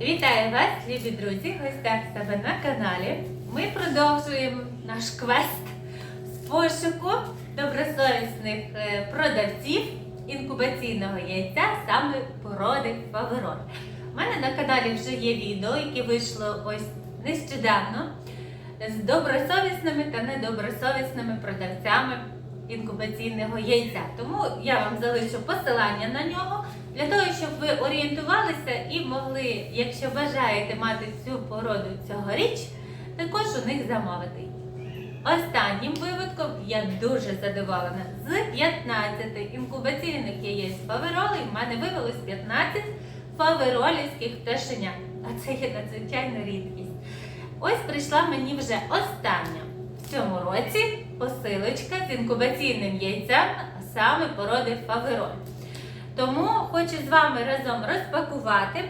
Вітаю вас, любі друзі, гостях себе на каналі. Ми продовжуємо наш квест з пошуку добросовісних е, продавців інкубаційного яйця саме породи Фавероль. У мене на каналі вже є відео, яке вийшло ось нещодавно з добросовісними та недобросовісними продавцями інкубаційного яйця. Тому я вам залишу посилання на нього для того, щоб ви орієнтувалися і могли, якщо бажаєте мати цю породу цьогоріч, також у них замовити. Останнім виводком я дуже задоволена. З 15 інкубаційних яєць фаверолей в мене вивелось 15 фаверолівських пташенят. А це є надзвичайна рідкість. Ось прийшла мені вже остання в цьому році посилочка з інкубаційним яйцем, а саме породи фавероль. Тому хочу з вами разом розпакувати.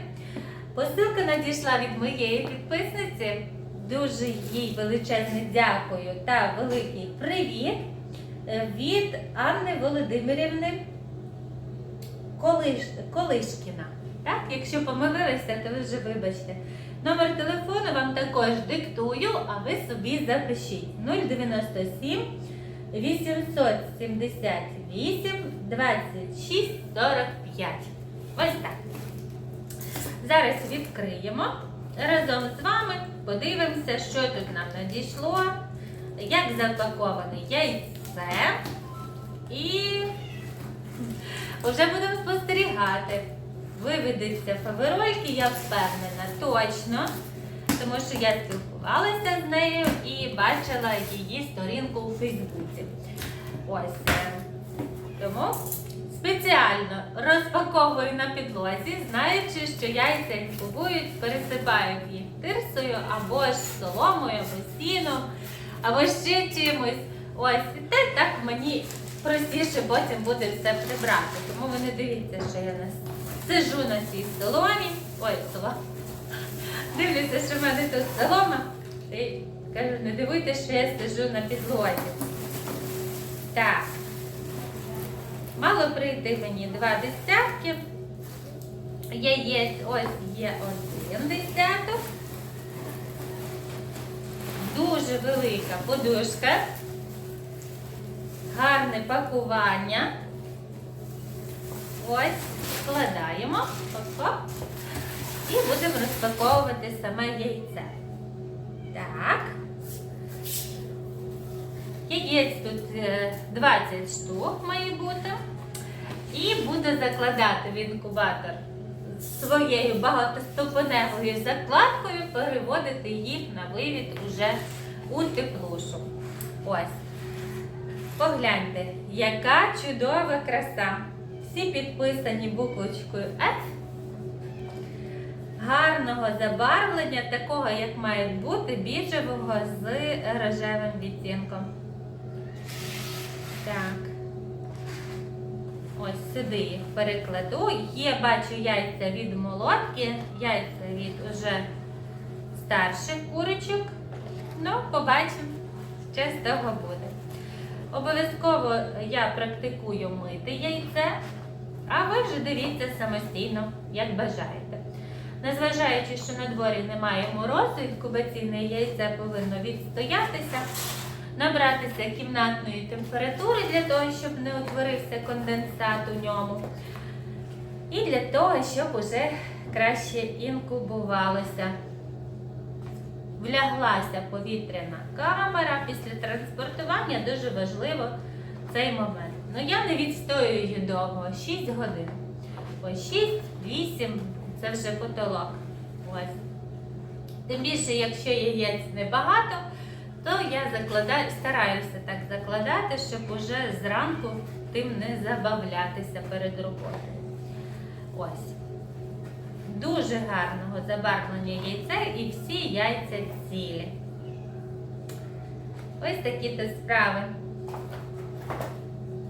Посилка надійшла від моєї підписниці. Дуже їй величезне дякую та великий привіт е, від Анни Володимирівни Колиш... Колишкіна. Так, якщо помилилися, то ви вже вибачте. Номер телефону вам також диктую, а ви собі запишіть 097 878 26 45. Ось так. Зараз відкриємо. Разом з вами подивимося, що тут нам надійшло, як запаковане яйце. І вже будемо спостерігати. Виведеться фаверольки, я впевнена, точно. Тому що я спілкувалася з нею і бачила її сторінку у Фейсбуці. Ось. Тому спеціально розпаковую на підлозі, знаючи, що яйця інкубують, пересипають їх тирсою або ж соломою, або сіном, або ще чимось. Ось, і те так мені простіше потім буде все прибрати. Тому ви не дивіться, що я нас сижу на цій соломі. Ой, солома. Дивлюся, що в мене тут солома. І кажу, не дивуйтесь, що я сижу на підлозі. Так. Мало прийти мені два десятки. Яєць ось є один десяток. Дуже велика подушка. Гарне пакування. Ось, складаємо. І будемо розпаковувати саме яйце. Так. Яєць тут е, 20 штук має бути. І буду закладати в інкубатор своєю багатоступеневою закладкою, переводити їх на вивід уже у теплушу. Ось. Погляньте, яка чудова краса. Всі підписані буквочкою F. Гарного забарвлення, такого, як має бути, біжевого з рожевим відтінком. Так. Ось сюди перекладу. Є, бачу, яйця від молотки, яйця від уже старших курочок. Ну, побачимо, що з того буде. Обов'язково я практикую мити яйце, а ви вже дивіться самостійно, як бажаєте. Незважаючи, що на дворі немає морозу, інкубаційне яйце повинно відстоятися, набратися кімнатної температури для того, щоб не утворився конденсат у ньому. І для того, щоб уже краще інкубувалося. Вляглася повітряна камера. Після транспортування дуже важливо цей момент. Ну я не відстоюю довго, 6 годин. Ось 6-8 це вже потолок. Ось. Тим більше, якщо яєць небагато, то я закладаю, стараюся так закладати, щоб уже зранку тим не забавлятися перед роботою. Ось. Дуже гарного забарвлення яйця і всі яйця цілі. Ось такі то справи.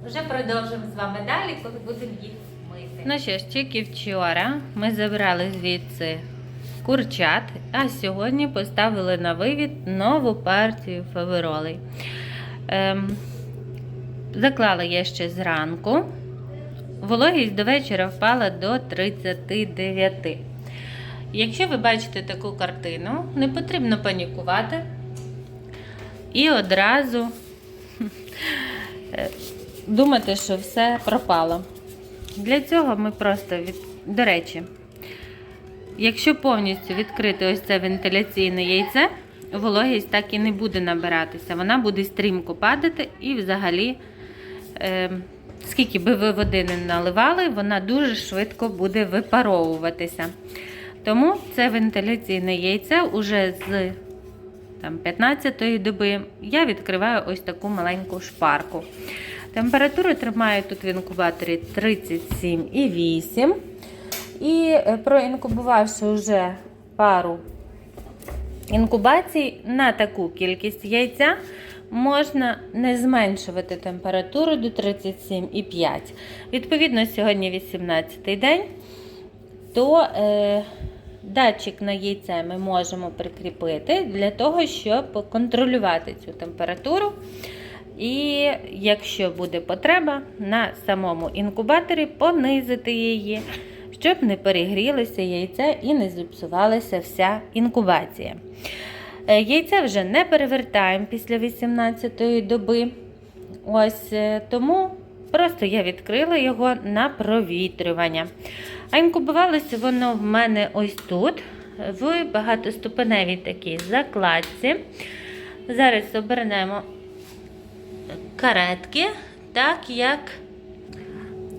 Вже продовжимо з вами далі, коли будемо їх мити. Ну що ж, тільки вчора ми забрали звідси курчат, а сьогодні поставили на вивід нову партію фаверолей. Ем, заклала я ще зранку. Вологість до вечора впала до 39. Якщо ви бачите таку картину, не потрібно панікувати і одразу е, думати, що все пропало. Для цього ми просто від... До речі, якщо повністю відкрити ось це вентиляційне яйце, вологість так і не буде набиратися. Вона буде стрімко падати і взагалі, е, скільки би ви води не наливали, вона дуже швидко буде випаровуватися. Тому це вентиляційне яйце уже з там, 15-ї доби я відкриваю ось таку маленьку шпарку. Температуру тримаю тут в інкубаторі 37,8. І е, проінкубувавши вже пару інкубацій на таку кількість яйця, можна не зменшувати температуру до 37,5. Відповідно, сьогодні 18 день, то е, датчик на яйце ми можемо прикріпити для того, щоб контролювати цю температуру. І якщо буде потреба, на самому інкубаторі понизити її, щоб не перегрілося яйце і не зіпсувалася вся інкубація. Е, Яйце вже не перевертаємо після 18-ї доби. Ось е, тому просто я відкрила його на провітрювання. А інкубувалося воно в мене ось тут, в багатоступеневій такій закладці. Зараз обернемо каретки, так як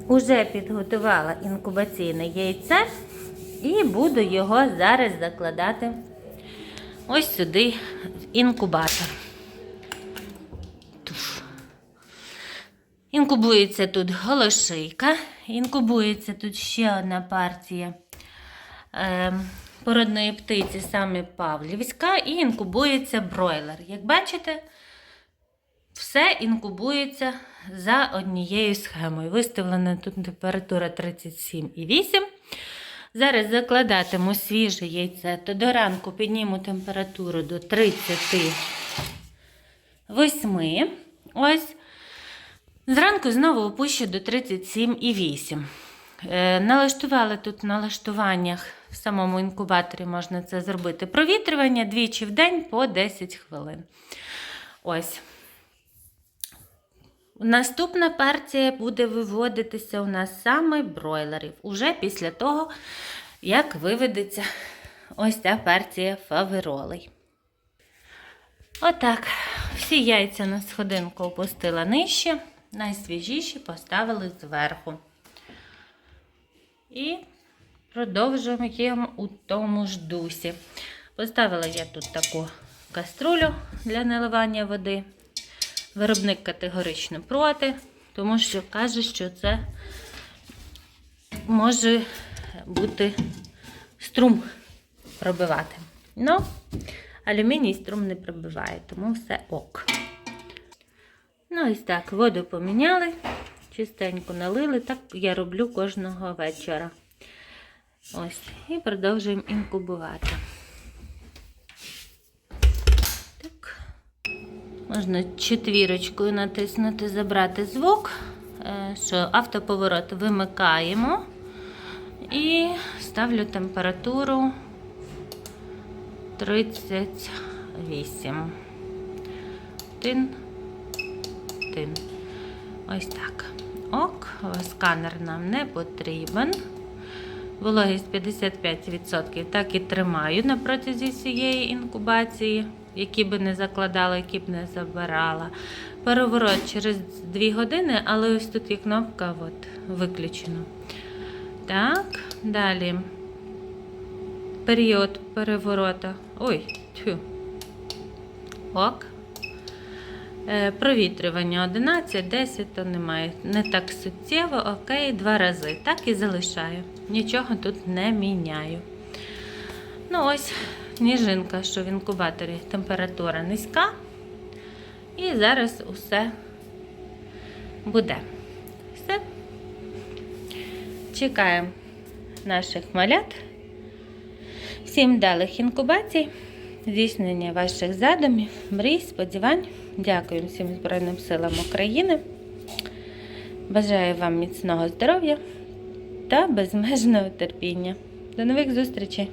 уже підготувала інкубаційне яйце, і буду його зараз закладати ось сюди в інкубатор. Інкубується тут голошийка, інкубується тут ще одна партія е, породної птиці, саме Павлівська, і інкубується бройлер. Як бачите, все інкубується за однією схемою. Виставлена тут температура 37,8. Зараз закладатиму свіже яйце, то до ранку підніму температуру до 38. Ось. Зранку знову опущу до 37,8. Е, налаштували тут в налаштуваннях в самому інкубаторі можна це зробити. Провітрювання двічі в день по 10 хвилин. Ось. Наступна партія буде виводитися у нас саме бройлерів. Уже після того, як виведеться ось ця партія фаверолей. Отак. Всі яйця на сходинку опустила нижче, найсвіжіші поставили зверху. І продовжуємо у тому ж дусі. Поставила я тут таку каструлю для наливання води. Виробник категорично проти, тому що каже, що це може бути струм пробивати. Ну, алюміній струм не пробиває, тому все ок. Ну, ось так, воду поміняли, чистенько налили. Так я роблю кожного вечора. Ось, і продовжуємо інкубувати. Можна четвірочкою натиснути, забрати звук, е, що автоповорот вимикаємо і ставлю температуру 38. Тин, тин. Ось так. Ок, сканер нам не потрібен. Вологість 55%. Так і тримаю на протязі цієї інкубації, які би не закладала, які б не забирала. Переворот через 2 години, але ось тут є кнопка от, виключено. Так, далі. Період переворота. Ой, тьфу. Ок. Е, Провітрювання 11, 10, то немає. Не так суттєво, окей, два рази. Так і залишаю. Нічого тут не міняю. Ну, ось сніжинка, що в інкубаторі температура низька. І зараз усе буде. Все. Чекаємо наших малят. Всім далих інкубацій, здійснення ваших задумів, мрій, сподівань. Дякую всім Збройним силам України. Бажаю вам міцного здоров'я та безмежного терпіння. До нових зустрічей!